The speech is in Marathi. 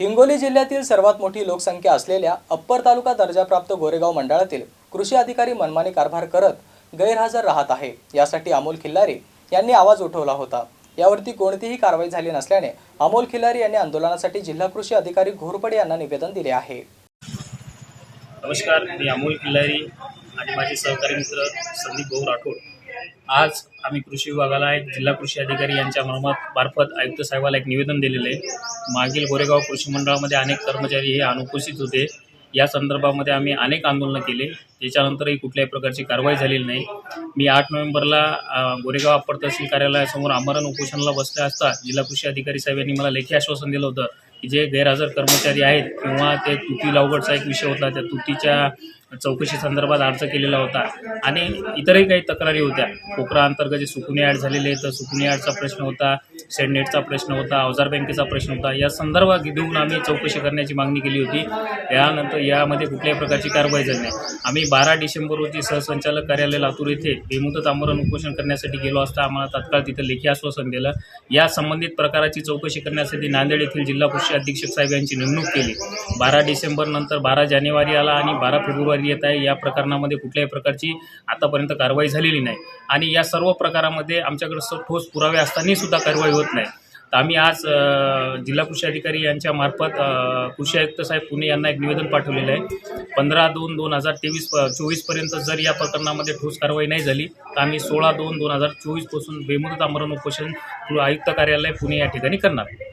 हिंगोली जिल्ह्यातील सर्वात मोठी लोकसंख्या असलेल्या अप्पर तालुका दर्जाप्राप्त गोरेगाव मंडळातील कृषी अधिकारी मनमानी कारभार करत गैरहजर राहत आहे. यासाठी अमोल खिल्लारी यांनी आवाज उठवला होता. यावरती कोणतीही कारवाई झाली नसल्याने अमोल खिल्लारी यांनी आंदोलनासाठी जिल्हा कृषी अधिकारी घोरपडे यांना निवेदन दिले आहे. नमस्कार मी अमोल खिल्लारी आणि माझे सहकारी मित्र संदीप भाऊ राठोड. आज आम्ही कृषी विभागाला एक जिल्हा कृषी अधिकारी यांच्या मार्फत मार्फत आयुक्त साहेबाला एक निवेदन दिलेलं आहे. मागील गोरेगाव कृषी मंडळामध्ये अनेक कर्मचारी हे अनुपस्थित होते. या संदर्भामध्ये आम्ही अनेक आंदोलनं केले. त्याच्यानंतरही कुठल्याही प्रकारची कारवाई झालेली नाही. मी आठ नोव्हेंबरला गोरेगाव अप्पर तहसील कार्यालयासमोर आमरण उपोषणाला बसले असता जिल्हा कृषी अधिकारी साहेब यांनी मला लेखी आश्वासन दिलं होतं. जे गैरहजर कर्मचारी आहेत किंवा ते तुती लावगडचा एक विषय होता त्या तुतीच्या चौकशी संदर्भात अर्ज केलेला होता. आणि इतरही काही तक्रारी होत्या. कोकरा अंतर्गत जे सुकुनी ॲड झालेले तर सुकुनी ॲडचा प्रश्न होता सेडनेटचा प्रश्न होता अवजार बँकेचा प्रश्न होता. या संदर्भात घेऊन आम्ही चौकशी करण्याची मागणी केली होती. यानंतर यामध्ये कुठल्याही प्रकारची कारवाई झाली नाही. आम्ही बारा डिसेंबर रोजी सहसंचालक कार्यालय लातूर येथे बेमुदत आमरण उपोषण करण्यासाठी गेलो असता आम्हाला तात्काळ तिथं लेखी आश्वासन दिलं. या संबंधित प्रकाराची चौकशी करण्यासाठी नांदेड येथील जिल्हा कृषी अधीक्षक साहेब यांची नेमणूक केली. बारा डिसेंबर नंतर बारा जानेवारी आला आणि बारा फेब्रुवारी येत आहे. या प्रकरणामध्ये कुठल्याही प्रकारची आतापर्यंत कारवाई झालेली नाही. आणि या सर्व प्रकारामध्ये आमच्याकडे स- ठोस पुरावे असतानाही सुद्धा कारवाई होत नाही. तर आम्ही आज जिल्हा कृषी अधिकारी यांच्या मार्फत कृषी आयुक्त साहेब पुणे यांना एक निवेदन पाठवलेलं आहे. पंधरा दोन दोन हजार तेवीस चोवीसपर्यंत जर या प्रकरणामध्ये ठोस कारवाई नाही झाली तर आम्ही सोळा दोन दोन हजार चोवीसपासून बेमुदत आमरण उपोषण आयुक्त कार्यालय पुणे या ठिकाणी करणार.